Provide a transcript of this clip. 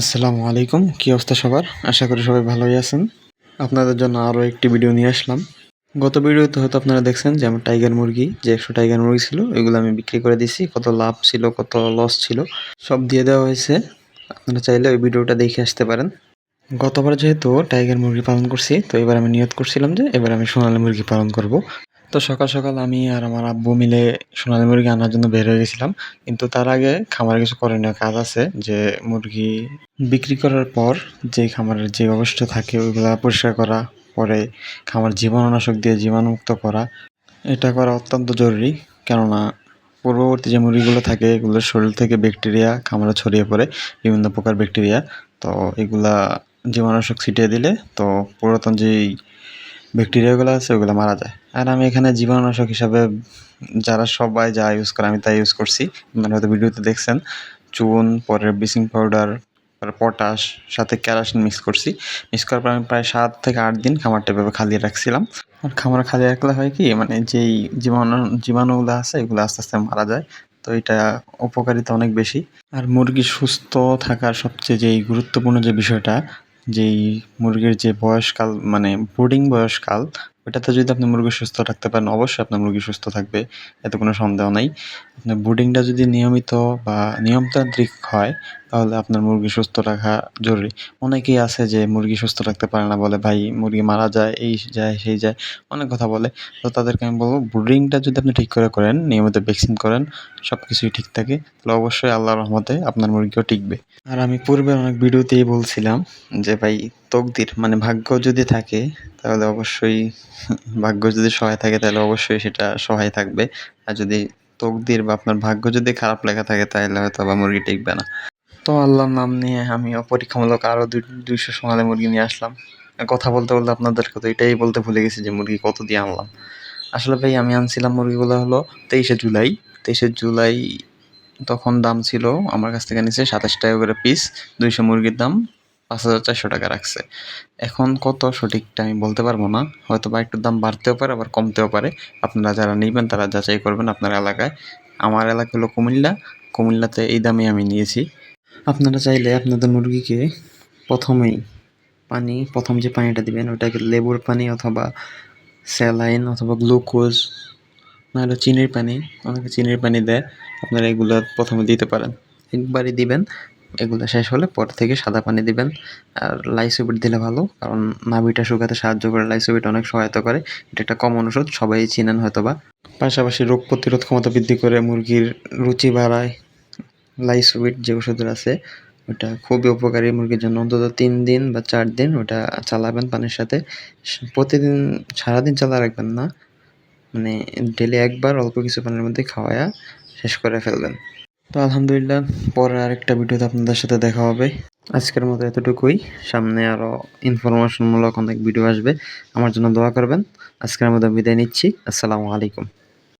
আসসালামু আলাইকুম। কী অবস্থা সবার? আশা করি সবাই ভালোই আছেন। আপনাদের জন্য আরও একটি ভিডিও নিয়ে আসলাম। গত ভিডিওতে হয়তো আপনারা দেখছেন যে আমার টাইগার মুরগি, যে একশো টাইগার মুরগি ছিল, এগুলো আমি বিক্রি করে দিয়েছি। কত লাভ ছিল, কত লস ছিল, সব দিয়ে দেওয়া হয়েছে। আপনারা চাইলে ওই ভিডিওটা দেখে আসতে পারেন। গতবার যেহেতু টাইগার মুরগি পালন করছি, তো এবার আমি নিয়ত করছিলাম যে এবার আমি সোনালী মুরগি পালন করব। তো সকাল সকাল আমি আর আমার আব্বু মিলে সোনালী মুরগি আনার জন্য বের হয়ে গেছিলাম। কিন্তু তার আগে খামারে কিছু করণীয় কাজ আছে, যে মুরগি বিক্রি করার পর যে খামারের যে অবস্থা থাকে ওইগুলা পরিষ্কার করা, পরে খামার জীবাণুনাশক দিয়ে জীবাণুমুক্ত করা। এটা করা অত্যন্ত জরুরি, কেননা পূর্ববর্তী যে মুরগিগুলো থাকে এগুলোর শরীর থেকে ব্যাকটেরিয়া খামারে ছড়িয়ে পড়ে, বিভিন্ন প্রকার ব্যাকটেরিয়া। তো এগুলা জীবাণুনাশক ছিটিয়ে দিলে তো পুরাতন যেই ব্যাকটেরিয়াগুলো আছে, ওগুলো মারা যায়। আর আমি এখানে জীবাণুনাশক হিসাবে যারা সবাই যা ইউজ করে, আমি তাই ইউজ করছি। আপনারা হয়তো ভিডিওতে দেখছেন, চুন পরে ব্লিচিং পাউডার পটাশ সাথে ক্যারাসিন মিক্স করছি। মিক্স করার পর আমি প্রায় সাত থেকে আট দিন খামারটা এভাবে খালি রাখছিলাম। আর খামার খালি রাখলে হয় কি মানে যেই জীবাণু, জীবাণুগুলো আছে, এগুলো আস্তে আস্তে মারা যায়। তো এটা উপকারিতা অনেক বেশি। আর মুরগি সুস্থ থাকার সবচেয়ে যেই গুরুত্বপূর্ণ যে বিষয়টা যেই মুরগির যে বয়সকাল মানে ব্রুডিং বয়সকাল ওটাতে যদি আপনি মুরগি সুস্থ রাখতে পারেন, অবশ্যই আপনার মুরগি সুস্থ থাকবে, এতে কোনো সন্দেহ নেই। আপনার ব্রুডিংটা যদি নিয়মিত বা নিয়মতান্ত্রিক হয় তাহলে আপনার মুরগি সুস্থ রাখা জরুরি। অনেকেই আছে যে মুরগি সুস্থ রাখতে পারে না বলে ভাই মুরগি মারা যায়, এই যায়, সেই যায়, অনেক কথা বলে। তো তাদেরকে আমি বলব, ব্রুডিংটা যদি আপনি ঠিক করে করেন, নিয়মিত ভ্যাকসিন করেন সব কিছুই ঠিক থাকে, তাহলে অবশ্যই আল্লাহর রহমতে আপনার মুরগিও টিকবে। আর আমি পূর্বে অনেক ভিডিওতেই বলছিলাম যে ভাই তকদির মানে ভাগ্য যদি থাকে, তাহলে অবশ্যই ভাগ্য যদি সহায় থাকে, তাহলে অবশ্যই সেটা সহায় থাকবে। আর যদি তকদির বা আপনার ভাগ্য যদি খারাপ লেখা থাকে, তাহলে হয়তো বা মুরগি টিকবে না। তো আল্লাহর নাম নিয়ে আমি অপরীক্ষামূলক আরও দুই, দুইশো সোনালি মুরগি নিয়ে আসলাম। কথা বলতে বলতে আপনাদেরকে তো এটাই বলতে ভুলে গেছি যে মুরগি কত দিয়ে আনলাম। আসলে ভাই, আমি আনছিলাম মুরগিগুলো হলো তেইশে জুলাই। তেইশে জুলাই তখন দাম ছিল আমার কাছ থেকে নিচ্ছে সাতাশ টাকা করে পিস দুইশো মুরগির দাম পাঁচ হাজার চারশো টাকা রাখছে। এখন কত সঠিকটা আমি বলতে পারব না। হয়তো বা একটু দাম বাড়তেও পারে, আবার কমতেও পারে। আপনারা যারা নেবেন তারা যাচাই করবেন আপনার এলাকায়। আমার এলাকা হলো কুমিল্লা। কুমিল্লাতে এই দামে আমি নিয়েছি। আপনারা চাইলে আপনাদের মুরগিকে প্রথমেই পানি, প্রথম যে পানিটা দিবেন ওটাকে লেবুর পানি অথবা স্যালাইন অথবা গ্লুকোজ, নাহলে চিনির পানি, অনেকে চিনির পানি দেয়, আপনারা এগুলো প্রথমে দিতে পারেন। একবারই দিবেন, এগুলো শেষ হলে পর থেকে সাদা পানি দিবেন। আর লাইসোবিট দিলে ভালো, কারণ নাভিটা শুকাতে সাহায্য করে। লাইসোবিট অনেক সহায়তা করে, এটা একটা কমন ওষুধ, সবাই চিনেন হয়তো বা পাশাপাশি রোগ প্রতিরোধ ক্ষমতা বৃদ্ধি করে মুরগির রুচি বাড়ায় লাইসোবিট যে ওষুধের আছে, ওটা খুবই উপকারী মুরগির জন্য। অন্তত তিন দিন বা চার দিন ওটা চালাবেন পানির সাথে। প্রতিদিন সারাদিন চালা রাখবেন না মানে ডেলি একবার অল্প কিছু পানির মধ্যে খাওয়ায়া শেষ করে ফেলবেন। তো আলহামদুলিল্লাহ পরে আরেকটা ভিডিওতে আপনাদের সাথে দেখা হবে। আজকের মতো এতটুকুই। সামনে আরও ইনফরমেশনমূলক অনেক ভিডিও আসবে। আমার জন্য দোয়া করবেন। আজকের মতো বিদায় নিচ্ছি। আসসালামু আলাইকুম।